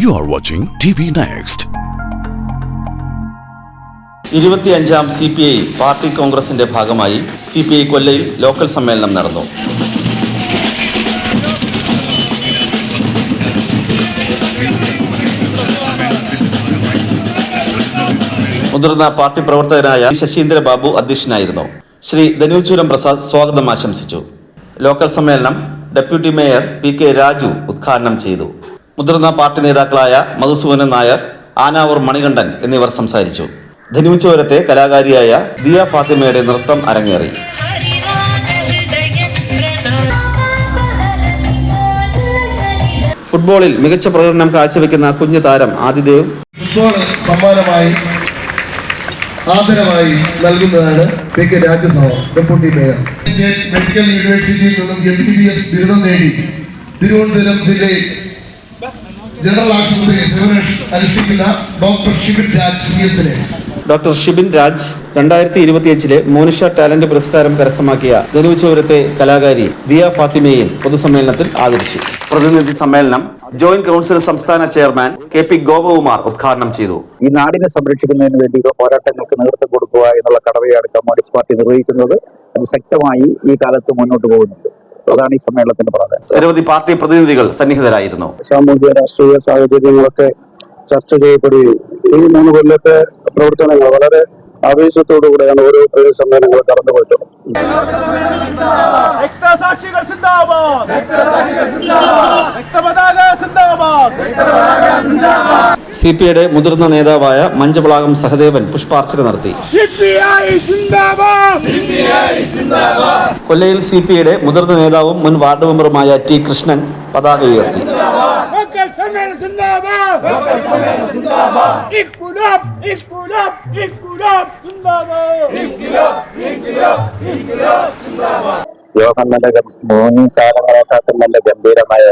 You watching T V next ഇരുപത്തിയഞ്ചാം C P I party കോൺഗ്രസിന്റെ ഭാഗമായി സി പി ഐ കൊല്ലയിൽ ലോക്കൽ സമ്മേളനം നടന്നു. മുതിർന്ന പാർട്ടി പ്രവർത്തകനായ ശശീന്ദ്ര ബാബു അധ്യക്ഷനായിരുന്നു. ശ്രീ ധനുചൂരം പ്രസാദ് സ്വാഗതം ആശംസിച്ചു. ലോക്കൽ സമ്മേളനം deputy mayor P K Raju ഉദ്ഘാടനം ചെയ്തു. മുതിർന്ന പാർട്ടി നേതാക്കളായ മധുസൂദനൻ നായർ ആനാവൂർ മണികണ്ഠൻ എന്നിവർ സംസാരിച്ചു. ധനുച്ചോരത്തെ കലാകാരിയായ ദിയ ഫാത്തിമയുടെ നൃത്തം അരങ്ങേറി. ഫുട്ബോളിൽ മികച്ച പ്രകടനം കാഴ്ചവെക്കുന്ന കുഞ്ഞു താരം ആദിദേവ്. ഫുട്ബോൾ സമ്മാനമായി ആദരമായി നൽകുന്നതാണ് P K Rajya Sabha deputy mayor. Medical യൂണിവേഴ്സിറ്റിയിൽ നിന്നും എം ബി ബി എസ് ബിരുദം നേടി തിരുവനന്തപുരം ജില്ലയിൽ ജനറൽ ആശുപത്രിയിൽ സേവനം അനുഷ്ഠിക്കുന്ന ഡോക്ടർ ഷിബിൻ രാജ് സി എസിനെ ഡോക്ടർ ഷിബിൻ രാജ് രണ്ടായിരത്തി ഇരുപത്തിയഞ്ചിലെ മോനിഷ ടാലന്റ് പുരസ്കാരം കരസ്ഥമാക്കിയ ധനുച്ചപുരത്തെ കലാകാരി ദിയ ഫാത്തിമയെയും പൊതുസമ്മേളനത്തിൽ ആദരിച്ചു. പ്രതിനിധി സമ്മേളനം ജോയിന്റ് കൗൺസിൽ സംസ്ഥാന ചെയർമാൻ കെ പി ഗോപകുമാർ ഉദ്ഘാടനം ചെയ്തു. ഈ നാടിനെ സംരക്ഷിക്കുന്നതിന് വേണ്ടി പോരാട്ടങ്ങൾക്ക് നേതൃത്വം കൊടുക്കുക എന്നുള്ള കടമയാണ് കമ്മ്യൂണിസ്റ്റ് പാർട്ടി നിർവഹിക്കുന്നത് അത് ശക്തമായി ഈ കാലത്ത് മുന്നോട്ട് പോകുന്നുണ്ട്. അതാണ് ഈ സമ്മേളനത്തിന്റെ നിരവധി പാർട്ടി പ്രതിനിധികൾ സന്നിഹിതരായിരുന്നു. സാമൂഹിക രാഷ്ട്രീയ സാഹചര്യങ്ങളൊക്കെ ചർച്ച ചെയ്യപ്പെടുകയും ഈ മൂന്ന് കൊല്ലത്തെ പ്രവർത്തനങ്ങൾ വളരെ ആവേശത്തോടു കൂടെയാണ് ഓരോ പ്രതി സമ്മേളനങ്ങൾ കടന്നുപോയിട്ടുള്ളത് രക്തസാക്ഷികൾ സിന്ദാബാദ്. രക്തപതാക സി പി ഐയുടെ മുതിർന്ന നേതാവായ മഞ്ചപളാകം സഹദേവൻ പുഷ്പാർച്ചന നടത്തി. കൊല്ലയിൽ സി പി ഐയുടെ മുതിർന്ന നേതാവും മുൻ വാർഡ് മെമ്പറുമായ ടി കൃഷ്ണൻ പതാക ഉയർത്തി. യോഗം നല്ല മൂന്ന് കാലങ്ങളെക്കാട്ടും നല്ല ഗംഭീരമായ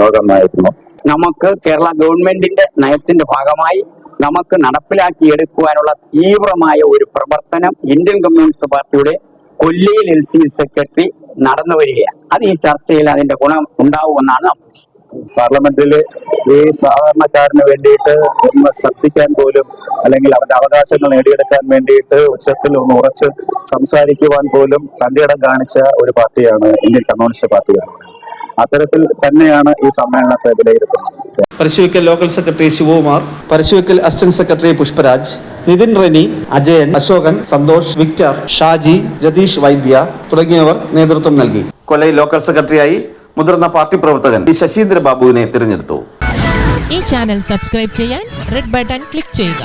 യോഗമായിരുന്നു നമുക്ക് കേരള ഗവൺമെന്റിന്റെ നയത്തിന്റെ ഭാഗമായി നമുക്ക് നടപ്പിലാക്കിയെടുക്കുവാനുള്ള തീവ്രമായ ഒരു പ്രവർത്തനം ഇന്ത്യൻ കമ്മ്യൂണിസ്റ്റ് പാർട്ടിയുടെ കൊല്ലിയിൽ എൽ സി സെക്രട്ടറി നടന്നു വരികയാണ്. അത് ഈ ചർച്ചയിൽ അതിന്റെ ഗുണം ഉണ്ടാവുമെന്നാണ് പാർലമെന്റിൽ ഈ സാധാരണക്കാരന് വേണ്ടിയിട്ട് ഒന്ന് ശ്രദ്ധിക്കാൻ പോലും അല്ലെങ്കിൽ അവന്റെ അവകാശങ്ങൾ നേടിയെടുക്കാൻ വേണ്ടിയിട്ട് ഉച്ചത്തിൽ ഒന്ന് ഉറച്ച് സംസാരിക്കുവാൻ പോലും തന്റെ ഇടം കാണിച്ച ഒരു പാർട്ടിയാണ് ഇന്ത്യൻ കമ്മ്യൂണിസ്റ്റ് പാർട്ടിയാണ് അത്തരത്തിൽ തന്നെയാണ് ഈ സമ്മേളനത്തെ വിലയിരുത്തുന്നത്. Parashuvikkal local secretary Sivakumar Parashuvikkal assistant secretary Pushparaj Nithin Reni Ajayan Ashokan Santhosh Victor Shaji Ratheesh Vaidya തുടങ്ങിയവർ നേതൃത്വം നൽകി. കൊലൈ ലോക്കൽ സെക്രട്ടറിയായി മുതിർന്ന പാർട്ടി പ്രവർത്തകൻ പി ശശീന്ദ്ര ബാബുവിനെ തിരഞ്ഞെടുത്തു. ഈ ചാനൽ സബ്സ്ക്രൈബ് ചെയ്യാൻ റെഡ് ബട്ടൺ ക്ലിക്ക് ചെയ്യുക.